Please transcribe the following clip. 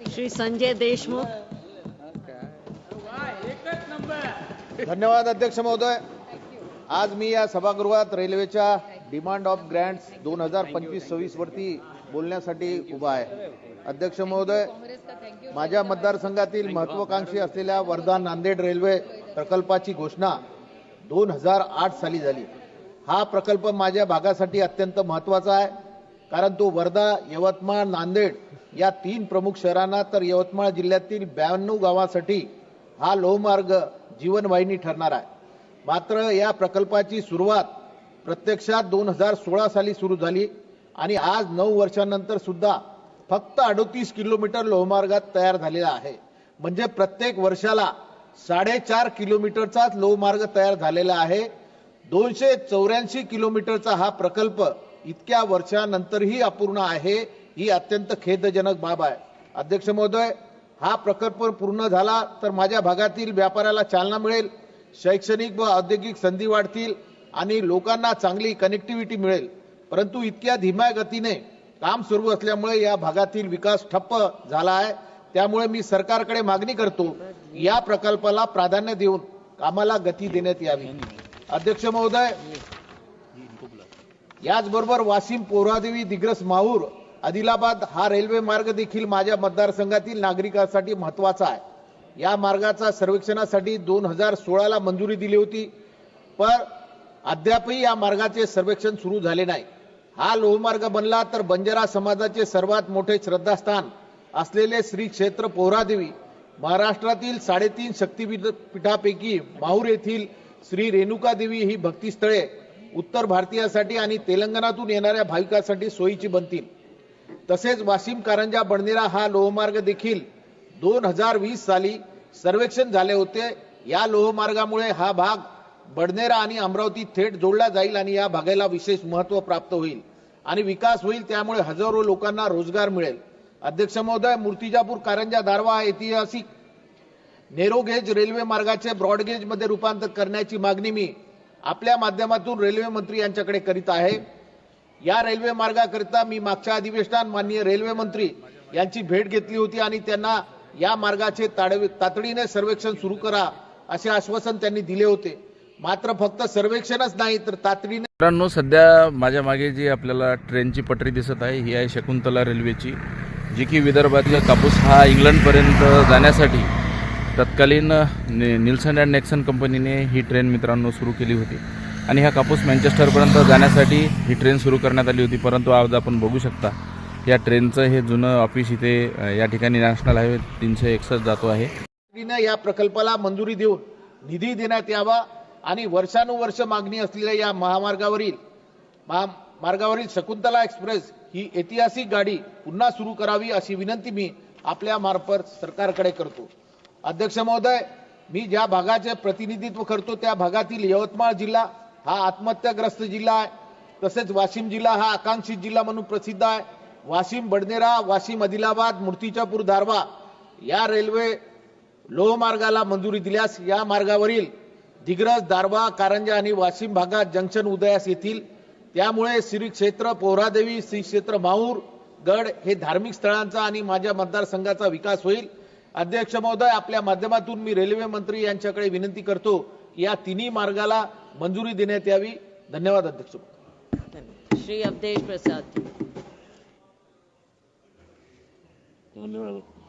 श्री संजय देशमुख. धन्यवाद अध्यक्ष महोदय. आज मी या सभागृहात रेल्वेच्या डिमांड ऑफ ग्रँट्स दोन हजार पंचवीस सव्वीस वरती बोलण्यासाठी उभा आहे. अध्यक्ष महोदय माझ्या मतदारसंघातील महत्वाकांक्षी असलेल्या वर्धा नांदेड रेल्वे प्रकल्पाची घोषणा दोन हजार आठ साली झाली. हा प्रकल्प माझ्या भागासाठी अत्यंत महत्त्वाचा आहे. कारण तो वर्धा यवतमाळ नांदेड या तीन प्रमुख शहरांना तर यवतमाळ जिल्ह्यातील ब्याण्णव गावासाठी हा लोहमार्ग जीवनवाहिनी ठरणार आहे. मात्र या प्रकल्पाची सुरुवात प्रत्यक्षात दोन हजार सोळा साली सुरू झाली आणि आज नऊ वर्षांनंतर सुद्धा फक्त अडोतीस किलोमीटर लोहमार्गात तयार झालेला आहे. म्हणजे प्रत्येक वर्षाला साडेचार किलोमीटरचाच लोहमार्ग तयार झालेला आहे. दोनशे चौऱ्याऐंशी किलोमीटरचा हा प्रकल्प इतक्या वर्षानंतरही अपूर्ण आहे ही अत्यंत खेदजनक बाब आहे. अध्यक्ष महोदय हा प्रकल्प पूर्ण झाला तर माझ्या भागातील व्यापाराला चालना मिळेल शैक्षणिक व औद्योगिक संधी वाढतील आणि लोकांना चांगली कनेक्टिव्हिटी मिळेल. परंतु इतक्या धीम्या गतीने काम सुरू असल्यामुळे या भागातील विकास ठप्प झाला आहे. त्यामुळे मी सरकारकडे मागणी करतो या प्रकल्पाला प्राधान्य देऊन कामाला गती देण्यात यावी. अध्यक्ष महोदय याचबरोबर वाशिम पोहरादेवी दिग्रस माहूर आदिलाबाद हा रेल्वे मार्ग देखील माझ्या मतदारसंघातील नागरिकांसाठी महत्त्वाचा आहे. या मार्गाचा सर्वेक्षणासाठी दोन हजार सोळाला मंजुरी दिली होती पण अद्यापही या मार्गाचे सर्वेक्षण सुरू झाले नाही. हा लोहमार्ग बनला तर बंजारा समाजाचे सर्वात मोठे श्रद्धास्थान असलेले श्री क्षेत्र पोहरादेवी महाराष्ट्रातील साडेतीन शक्तीपीठापैकी माहूर येथील श्री रेणुका देवी ही भक्तिस्थळे उत्तर भारतीयासाठी आणि तेलंगणातून येणाऱ्या भाविकांसाठी सोयीची बनतील. तसेच वाशिम कारंजा बडनेरा हा लोहमार्ग देखील दोन हजार वीस साली सर्वेक्षण झाले होते. या लोहमार्गामुळे हा भाग बडनेरा आणि अमरावती थेट जोडला जाईल आणि या भागाला विशेष महत्त्व प्राप्त होईल आणि विकास होईल त्यामुळे हजारो लोकांना रोजगार मिळेल. अध्यक्ष महोदय मूर्तिजापूर कारंजा दारवा हा ऐतिहासिक नेरोगेज रेल्वे मार्गाचे ब्रॉडगेजमध्ये रूपांतर करण्याची मागणी मी आपल्या माध्यमातून रेल्वे मंत्री यांच्याकडे करीत आहे. या रेल्वे मार्गाकरिता मी मागच्या अधिवेशनात माननीय रेल्वे मंत्री यांची भेट घेतली होती आणि त्यांना या मार्गाचे तातडीने सर्वेक्षण सुरू करा असे आश्वासन त्यांनी दिले होते. मात्र फक्त सर्वेक्षणच नाही तर तातडीने मित्रांनो सध्या माझ्या मागे जी आपल्याला ट्रेनची पटरी दिसत आहे ही आहे शकुंतला रेल्वेची जी की विदर्भातल्या कापूस हा इंग्लंडपर्यंत जाण्यासाठी तत्कालीन निल्सन अँड नेक्सन कंपनीने ही ट्रेन मित्रांनो सुरू केली होती. आणि हा कापूस मँचेस्टरपर्यंत जाण्यासाठी ही ट्रेन सुरू करण्यात आली होती. परंतु आज आपण बघू शकता या ट्रेनचं हे जुनं ऑफिस इथे या ठिकाणी नॅशनल हायवे तीनशे एकसष्ट जातो आहे. या प्रकल्पाला मंजुरी देऊन निधी देण्यात यावा आणि वर्षानुवर्ष मागणी असलेल्या या महामार्गावरील महामार्गावरील शकुंतला एक्सप्रेस ही ऐतिहासिक गाडी पुन्हा सुरू करावी अशी विनंती मी आपल्या मार्फत सरकारकडे करतो. अध्यक्ष महोदय मी ज्या भागाचे प्रतिनिधित्व करतो त्या भागातील यवतमाळ जिल्हा हा आत्महत्याग्रस्त जिल्हा आहे. तसेच वाशिम जिल्हा हा आकांक्षित जिल्हा म्हणून प्रसिद्ध आहे. वाशिम बडनेरा वाशिम आदिलाबाद मूर्तिजापूर दारवा या रेल्वे लोहमार्गाला मंजुरी दिल्यास या मार्गावरील दिग्रस दारवा कारंजा आणि वाशिम भागात जंक्शन उदयास येतील. त्यामुळे श्री क्षेत्र पोहरादेवी श्री क्षेत्र माहूर गड हे धार्मिक स्थळांचा आणि माझ्या मतदारसंघाचा विकास होईल. अध्यक्ष महोदय आपल्या माध्यमातून मी रेल्वे मंत्री यांच्याकडे विनंती करतो की या तिन्ही मार्गाला मंजुरी देण्यात यावी. धन्यवाद अध्यक्ष श्री अवधेश प्रसाद. धन्यवाद.